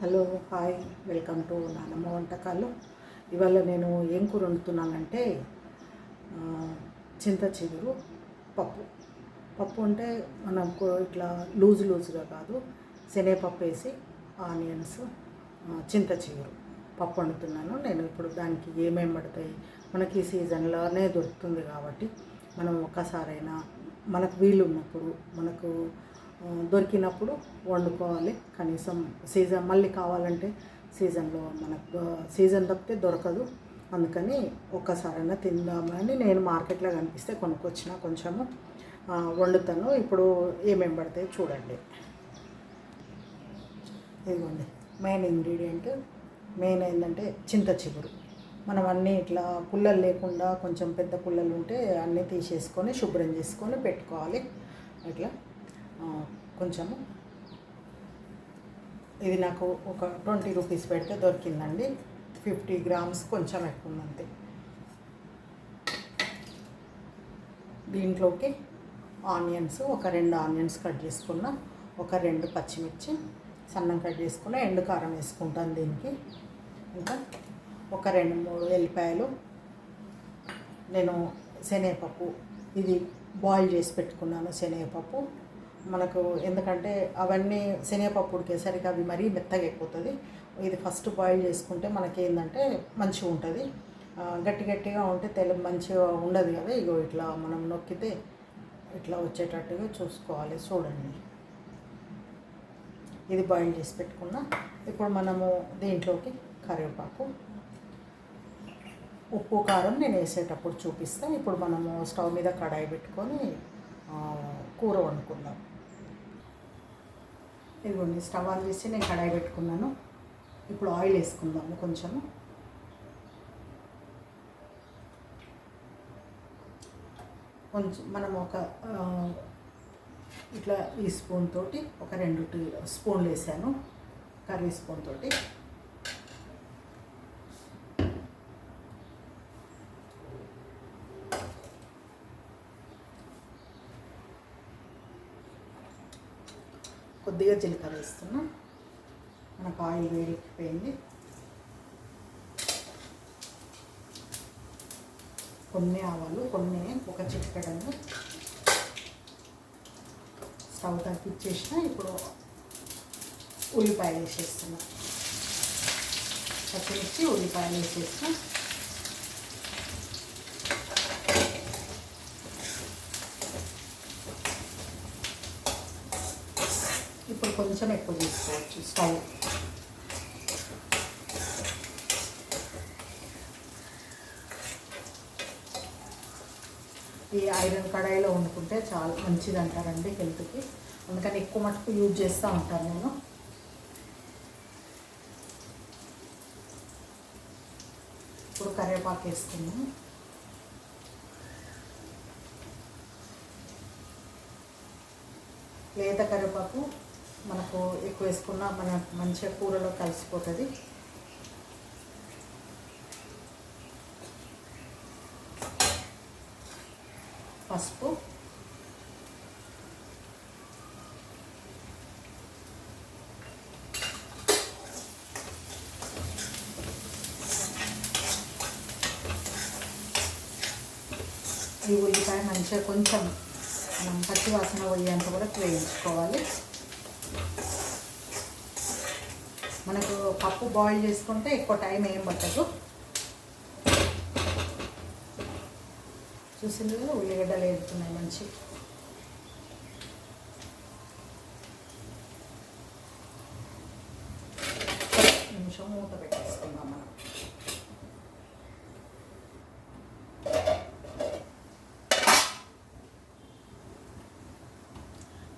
Hello hi welcome to నానమ్మ వంటకాలు. ఇవాళ నేను ఏం కూర వండుతున్నానంటే చింత చిగురు పప్పు. పప్పు అంటే మనకు ఇట్లా లూజ్ లూజ్గా కాదు శనగపప్పు వేసి ఆనియన్స్ చింత చిగురు పప్పు వండుతున్నాను. నేను ఇప్పుడు దానికి ఏమేమి పడతాయి? మనకి ఈ సీజన్లోనే దొరుకుతుంది కాబట్టి మనం ఒక్కసారైనా మనకు వీలు ఉన్నప్పుడు మనకు దొరికినప్పుడు వండుకోవాలి. కనీసం సీజన్ మళ్ళీ కావాలంటే సీజన్లో మనకు సీజన్ తప్పితే దొరకదు. అందుకని ఒక్కసారైనా తిందామని నేను మార్కెట్లో కనిపిస్తే కొనుక్కొచ్చిన కొంచెము. వండుతాను. ఇప్పుడు ఏమేం పడతాయో చూడండి. ఇదిగోండి. Main ingredient. మెయిన్ ఏంటంటే చింత చిగురు. మనం అన్నీ ఇట్లా పుల్లలు లేకుండా కొంచెం పెద్ద పుల్లలు ఉంటే అన్నీ తీసేసుకొని శుభ్రం చేసుకొని పెట్టుకోవాలి. ఇట్లా కొంచెము. ఇది నాకు ఒక ట్వంటీ రూపీస్ పెడితే దొరికిందండి. ఫిఫ్టీ గ్రామ్స్ కొంచెం ఎక్కువ ఉందంతే దీంట్లోకి ఆనియన్స్ ఒక రెండు ఆనియన్స్ కట్ చేసుకున్న ఒక రెండు పచ్చిమిర్చి సన్నం కట్ చేసుకున్న ఎండు కారం వేసుకుంటాను దీనికి. ఇంకా ఒక రెండు మూడు ఎల్లిపాయలు నేను శనగపప్పు ఇది బాయిల్ చేసి పెట్టుకున్నాను శనగపప్పు. మనకు ఎందుకంటే అవన్నీ శనగపప్పు ఉడికేసరికి అవి మరీ మెత్తగా అయిపోతుంది. ఇది ఫస్ట్ బాయిల్ చేసుకుంటే మనకి ఏంటంటే మంచిగా ఉంటుంది. గట్టి గట్టిగా ఉంటే తెల్ల మంచిగా ఉండదు కదా. ఇగో ఇట్లా మనం నొక్కితే ఇట్లా వచ్చేటట్టుగా చూసుకోవాలి చూడండి. ఇది బాయిల్ చేసి పెట్టుకున్నా. ఇప్పుడు మనము దీంట్లోకి కరివేపాకు ఉప్పు కారం నేను వేసేటప్పుడు చూపిస్తాను ఇప్పుడు మనము స్టవ్ మీద కడాయి పెట్టుకొని కూర వండుకుందాం. ఇదిగోండి స్టవ్ ఆన్ చేసి నేను కడాయి పెట్టుకున్నాను. ఇప్పుడు ఆయిల్ వేసుకుందాము కొంచెము. కొంచెం మనం ఒక ఇట్లా ఈ స్పూన్ తోటి ఒక రెండు టీ స్పూన్లు వేసాను కర్రీ స్పూన్ తోటి. కొద్దిగా జీలకర్ర వేస్తున్నాం. మనకు ఆయిల్ వేడిపోయింది కొన్ని ఆవాలు కొన్ని ఒక చిటికెడను స్టవ్ తగ్గించేసిన ఇప్పుడు ఉల్లిపాయలు వేసేస్తున్నాం. పచ్చిమిర్చి ఉల్లిపాయలు వేసేసిన. ఇప్పుడు కొంచెం ఎక్కువ తీసుకోవచ్చు స్టవ్ ఈ ఐరన్ కడాయిలో వండుకుంటే చాలా మంచిది అంటారండి హెల్త్కి అందుకని ఎక్కువ మటుకు యూజ్ చేస్తూ ఉంటాను నేను ఇప్పుడు కరివేపాకు వేసుకున్నాను లేత కరివేపాకు మనకు ఎక్కువ వేసుకున్నా మన మంచిగా కూరలో కలిసిపోతుంది. పసుపు. ఈ ఉల్లిపాయ మంచిగా కొంచెం మనం పచ్చి వాసన పోయేంత కూడా వేయించుకోవాలి. మనకు పప్పు బాయిల్ చేసుకుంటే ఎక్కువ టైం ఏం పట్టదు. చూసింది కదా ఉల్లిగడ్డలు వేడుతున్నాయి మంచి. నిమిషం మూత పెట్టేసుకుందాం మనం.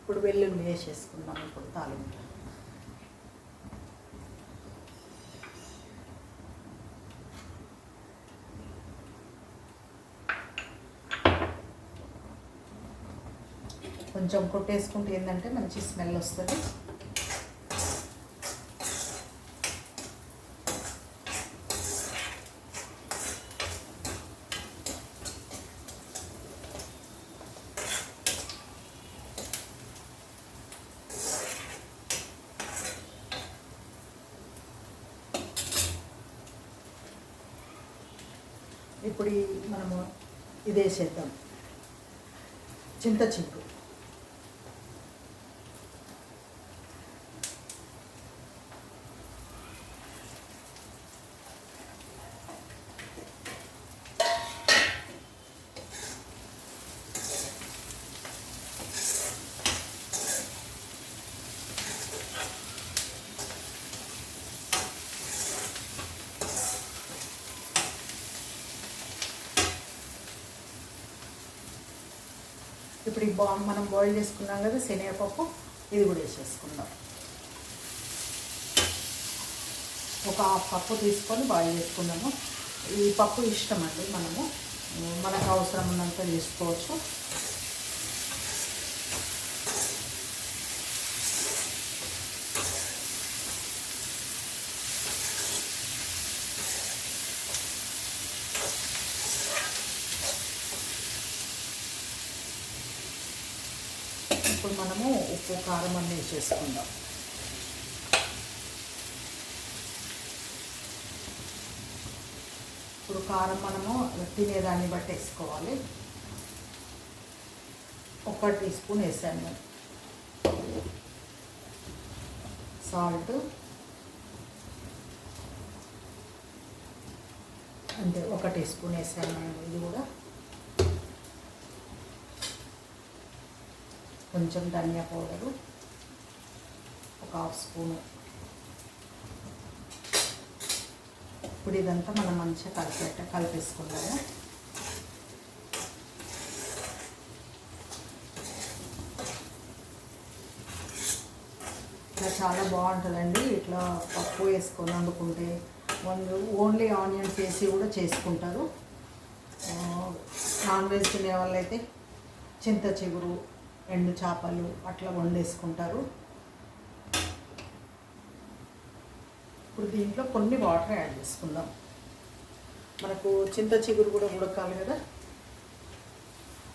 ఇప్పుడు వెల్లుల్లి వేసేసుకుందాం ఇప్పుడు తాలింపు. కొంచెం కొట్టేసుకుంటే ఏంటంటే మంచి స్మెల్ వస్తుంది. ఇప్పుడు మనము ఇదే చేద్దాం. చింత చింపు. ఇప్పుడు ఈ బా మనం బాయిల్ చేసుకున్నాం కదా శనగపప్పు ఇది కూడా వేసేసుకుందాం. ఒక హాఫ్ పప్పు తీసుకొని బాయిల్ చేసుకున్నాము ఈ పప్పు ఇష్టం అండి మనము. మనకు అవసరం ఉన్నంత తీసుకోవచ్చు ఇప్పుడు మనము ఉప్పు కారం అన్నీ వేసేసుకుందాం ఇప్పుడు కారం మనము తినేదాన్ని బట్టి వేసుకోవాలి. ఒక టీ స్పూన్ వేసాను. నేను సాల్ట్. అంటే ఒక టీ స్పూన్ వేసాను. ఇది కూడా కొంచెం ధనియా పౌడరు ఒక హాఫ్ స్పూను. ఇప్పుడు ఇదంతా మనం మంచిగా కలిపేట కలిపేసుకుందాము. ఇట్లా చాలా బాగుంటుందండి. ఇట్లా పప్పు వేసుకొని వండుకుంటే వాళ్ళు ఓన్లీ ఆనియన్స్ వేసి కూడా చేసుకుంటారు. నాన్ వెజ్ తినే వాళ్ళైతే చింత చిగురు ఎండు చేపలు అట్లా వండేసుకుంటారు. ఇప్పుడు దీంట్లో కొన్ని వాటర్ యాడ్ చేసుకుందాం. మనకు చింత చిగురు కూడా ఉడకాలి కదా.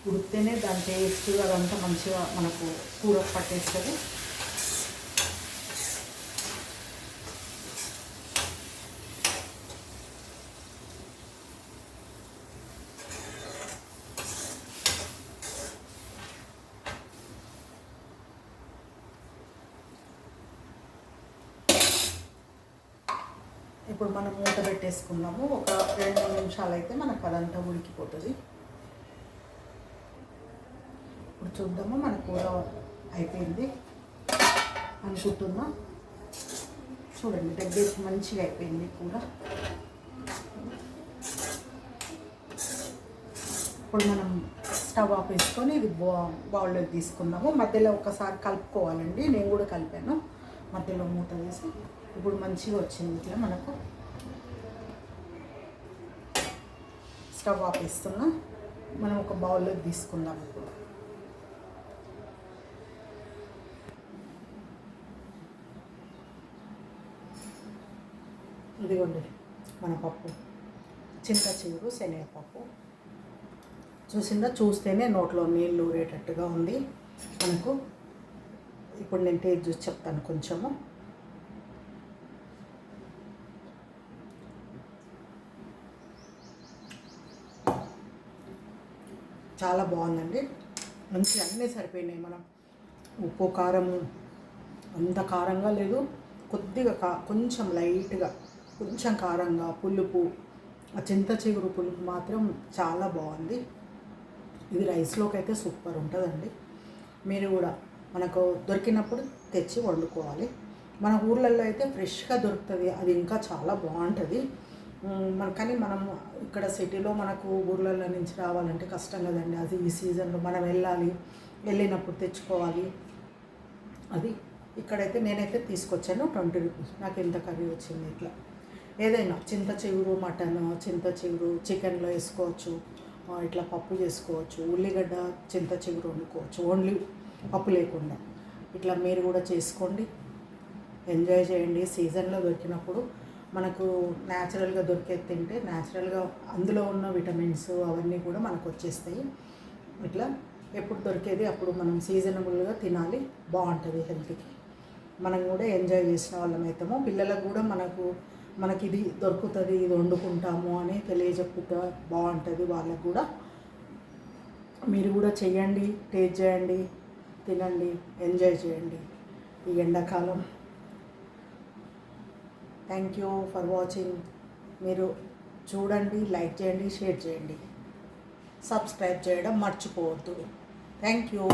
ఉడికితేనే దాని టేస్ట్ అదంతా మంచిగా మనకు కూర పట్టేస్తుంది. ఇప్పుడు మనం మూత పెట్టేసుకుందాము. ఒక రెండు నిమిషాలు అయితే మనకు అదంతా ఉడికిపోతుంది. ఇప్పుడు చూద్దాము మన కూర అయిపోయింది. అనుకుంటున్నా. చూడండి దగ్గరికి మంచిగా అయిపోయింది కూర. ఇప్పుడు మనం స్టవ్ ఆఫ్ వేసుకొని ఇది బౌ బౌల్లోకి తీసుకుందాము. మధ్యలో ఒకసారి కలుపుకోవాలండి. నేను కూడా కలిపాను. మధ్యలో మూత వేసి ఇప్పుడు మంచిగా వచ్చింది ఇట్లా మనకు. స్టవ్ ఆఫ్ మనం ఒక బౌల్లో తీసుకుందాం ఇప్పుడు. ఇదిగోండి మన పప్పు. చింత చిగురు శనగపప్పు. చూసిందా చూస్తేనే నోట్లో నీళ్ళు ఊరేటట్టుగా ఉంది. మనకు ఇప్పుడు నేను టేస్ట్ చూసి చెప్తాను కొంచెము. చాలా బాగుందండి. మంచి అన్నీ సరిపోయినాయి మనం. ఉప్పు కారం అంత కారంగా లేదు. కొద్దిగా కా కొంచెం లైట్గా కొంచెం కారంగా పులుపు ఆ చింత చిగురు పులుపు మాత్రం చాలా బాగుంది. ఇది రైస్లోకి అయితే సూపర్ ఉంటుందండి. మీరు కూడా మనకు దొరికినప్పుడు తెచ్చి వండుకోవాలి. మన ఊర్లలో అయితే ఫ్రెష్గా దొరుకుతుంది. అది ఇంకా చాలా బాగుంటుంది. మన కానీ మనం ఇక్కడ సిటీలో మనకు ఊర్లలో నుంచి రావాలంటే కష్టం కదండి. అది ఈ సీజన్లో మనం వెళ్ళాలి వెళ్ళినప్పుడు తెచ్చుకోవాలి. అది ఇక్కడైతే నేనైతే తీసుకొచ్చాను ట్వంటీ రూపీస్. నాకు ఎంత కర్రీ వచ్చింది ఇట్లా. ఏదైనా చింత చిగురు మటన్ చింత చిగురు చికెన్లో వేసుకోవచ్చు. ఇట్లా పప్పు చేసుకోవచ్చు. ఉల్లిగడ్డ చింత చిగురు వండుకోవచ్చు. ఓన్లీ పప్పు లేకుండా. ఇట్లా మీరు కూడా చేసుకోండి. ఎంజాయ్ చేయండి. సీజన్లో దొరికినప్పుడు మనకు న్యాచురల్గా దొరికేది తింటే న్యాచురల్గా అందులో ఉన్న విటమిన్స్ అవన్నీ కూడా మనకు వచ్చేస్తాయి. ఇట్లా ఎప్పుడు దొరికేది అప్పుడు మనం సీజనబుల్గా తినాలి బాగుంటుంది హెల్త్కి. మనం కూడా ఎంజాయ్ చేసిన వాళ్ళం అవుతాము పిల్లలకు కూడా మనకు మనకి ఇది దొరుకుతుంది ఇది వండుకుంటాము అని తెలియజెప్పుతా బాగుంటుంది వాళ్ళకు కూడా. మీరు కూడా చేయండి టేస్ట్ చేయండి తినండి ఎంజాయ్ చేయండి ఈ ఎండాకాలం. థ్యాంక్ యూ ఫర్ వాచింగ్ మీరు చూడండి లైక్ చేయండి షేర్ చేయండి. సబ్స్క్రైబ్ చేయడం మర్చిపోవద్దు. Thank you